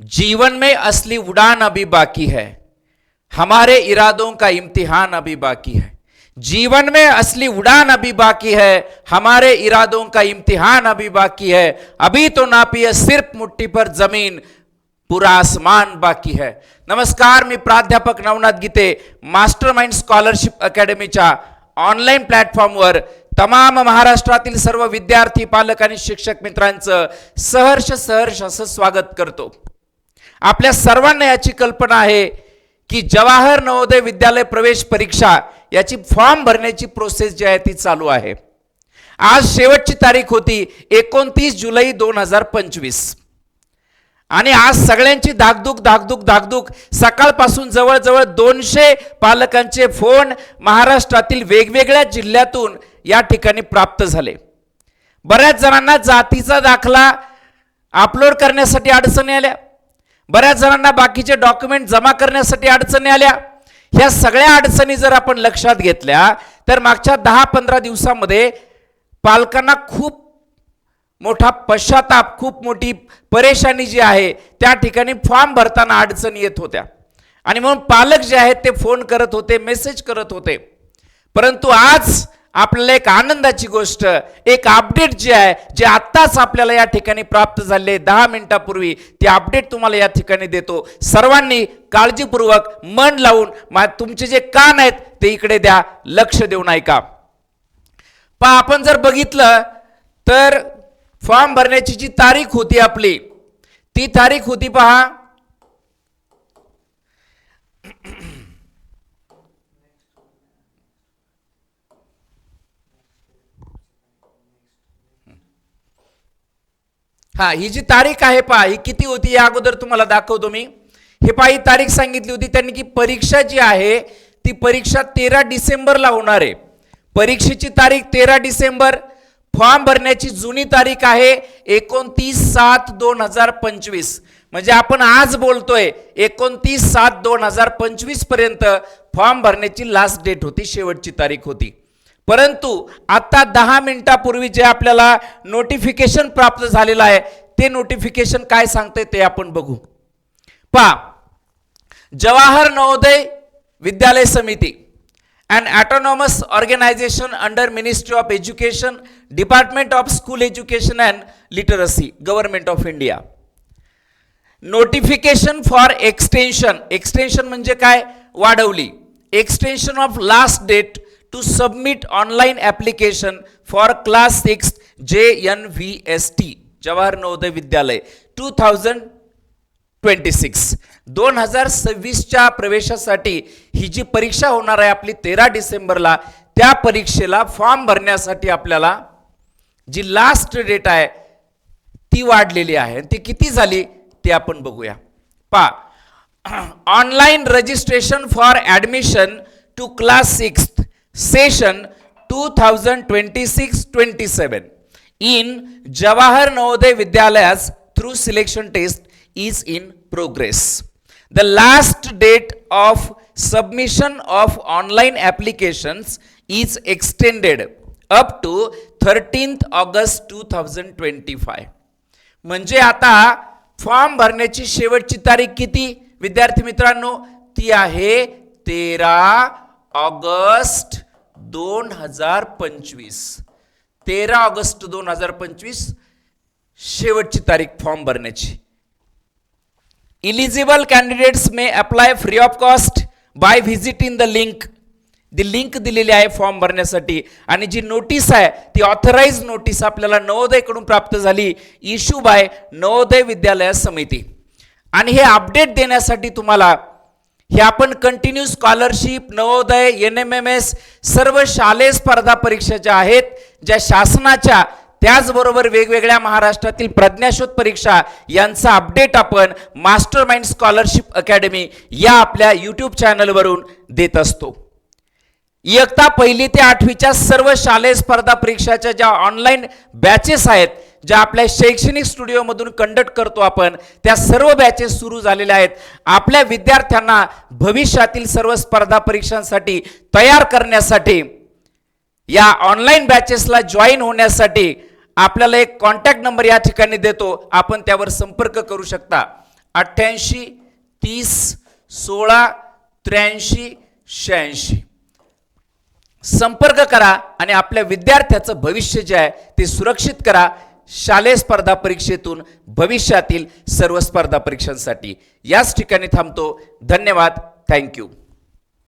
जीवन में असली उड़ान अभी बाकी है। हमारे इरादों का इम्तिहान अभी बाकी है। जीवन में असली उड़ान अभी बाकी है। हमारे इरादों का इम्तिहान अभी बाकी है। अभी तो नापिए सिर्फ मुट्ठी पर जमीन पुरा आसमान बाकी है। नमस्कार मी प्राध्यापक Navnath Gite master mind scholarship अकॅडमीच्या online प्लॅटफॉर्मवर तमाम महाराष्ट्रातील सर्व विद्यार्थी पालक आणि शिक्षक मित्रांचं सहर्ष सहर्ष असं स्वागत करतो. आपल्या सर्वांना याची कल्पना आहे की जवाहर नवोदय विद्यालय प्रवेश परीक्षा याची फॉर्म भरण्याची प्रोसेस जी आहे ती चालू आहे. आज शेवटची तारीख होती एकोणतीस जुलै दोन हजार पंचवीस. आणि आज सगळ्यांची धाकधूक धाकधूक धाकधूक. सकाळपासून जवळजवळ दोनशे पालकांचे फोन महाराष्ट्रातील वेगवेगळ्या जिल्ह्यातून या ठिकाणी प्राप्त झाले. बऱ्याच जणांना जातीचा दाखला अपलोड करण्यासाठी अडचणी आल्या. बऱ्याच जणांना बाकीचे डॉक्युमेंट जमा करण्यासाठी अडचणी आल्या. ह्या सगळ्या अडचणी जर आपण लक्षात घेतल्या तर मागच्या दहा पंधरा दिवसामध्ये पालकांना खूप मोठा पश्चाताप खूप मोठी परेशानी जी आहे त्या ठिकाणी फॉर्म भरताना अडचणी येत होत्या. आणि म्हणून पालक जे आहेत ते फोन करत होते मेसेज करत होते. परंतु आज आपल्याला एक आनंदाची गोष्ट एक अपडेट जे आहे जे आत्ताच आपल्याला या ठिकाणी प्राप्त झाले दहा मिनिटापूर्वी ते अपडेट तुम्हाला या ठिकाणी देतो. सर्वांनी काळजीपूर्वक मन लावून मा तुमचे जे कान आहेत ते इकडे द्या लक्ष देऊन ऐका. पहा आपण जर बघितलं तर फॉर्म भरण्याची जी तारीख होती आपली ती तारीख होती पहा हा ही जी तारीख आहे पहा ही किती होती या अगोदर तुम्हाला दाखवतो मी. हे पहा ही तारीख सांगितली होती त्यांनी की परीक्षा जी आहे ती परीक्षा तेरा डिसेंबरला होणार आहे. परीक्षेची तारीख तेरा डिसेंबर फॉर्म भरण्याची जुनी तारीख आहे एकोणतीस सात दोन हजार पंचवीस. म्हणजे आपण आज बोलतोय एकोणतीस सात दोन हजार पंचवीसपर्यंत फॉर्म भरण्याची लास्ट डेट होती शेवटची तारीख होती. परंतु आता दहा मिनिटापूर्वी जे आपल्याला नोटिफिकेशन प्राप्त झालेलं आहे ते नोटिफिकेशन काय सांगते ते आपण बघू. पहा. Jawahar Navodaya Vidyalaya Samiti and autonomous organisation under ministry of education department of school education and literacy government of India notification for extension extension म्हणजे काय? वाढवली. Extension of last date to submit online application for class six J N V S T Jawahar Navodaya Vidyalaya two thousand twenty six दोन हजार सव्वीसच्या प्रवेशासाठी ही जी परीक्षा होणार आहे आपली तेरा डिसेंबरला त्या परीक्षेला फॉर्म भरण्यासाठी आपल्याला जी लास्ट डेट आहे ती वाढलेली आहे. ती किती झाली ते आपण बघूया. पा online registration for admission to class six session two thousand twenty six twenty seven in Jawahar Navodaya विद्यालयास through selection test is in progress the last date of submission of of submission of online applications is extended up to 13th August 2025. म्हणजे आता form भरण्याची शेवटची तारीख किती? विद्यार्थी मित्रांनो ती आहे तेरा ऑगस्ट दोन हजार पंचवीस. तेरा ऑगस्ट दोन हजार पंचवीस शेवटची तारीख फॉर्म भरण्याची. Eligible candidates may apply free of cost by visit in the link the link दिलेली आहे फॉर्म भरण्यासाठी. आणि जी नोटीस आहे ती ऑथराइज नोटीस आपल्याला नवोदयकडून प्राप्त झाली इश्यू बाय नवोदय विद्यालय समिती. आणि हे अपडेट देण्यासाठी तुम्हाला हे आपण continue scholarship Navodaya N M M S सर्व शालेय स्पर्धा परीक्षा ज्या आहेत. ज्या शासनाच्या त्याचबरोबर वेगवेगळ्या महाराष्ट्रातील प्रज्ञाशोध परीक्षा यांचा अपडेट आपण मास्टर माइंड स्कॉलरशिप अकॅडमी या आपल्या यूट्यूब चॅनलवरून देत असतो. इयत्ता पहिली ते आठवीच्या सर्व शालेय स्पर्धा परीक्षाच्या ज्या ऑनलाईन बॅचेस आहेत ज्या आपल्या शैक्षणिक स्टुडिओमधून कंडक्ट करतो आपण त्या सर्व बॅचेस सुरू झालेल्या आहेत. आपल्या विद्यार्थ्यांना भविष्यातील सर्व स्पर्धा परीक्षांसाठी तयार करण्यासाठी या ऑनलाईन बॅचेसला जॉईन होण्यासाठी आपल्याला एक कॉन्टॅक्ट नंबर या ठिकाणी देतो. आपण त्यावर संपर्क करू शकता. अठ्ठ्याऐंशी तीस सोळा त्र्याऐंशी शहाऐंशी. संपर्क करा आणि आपल्या विद्यार्थ्याचं भविष्य जे आहे ते सुरक्षित करा. शालेय स्पर्धा परीक्षेतून भविष्यातील सर्व स्पर्धा परीक्षांसाठी याच ठिकाणी थांबतो. धन्यवाद. थँक्यू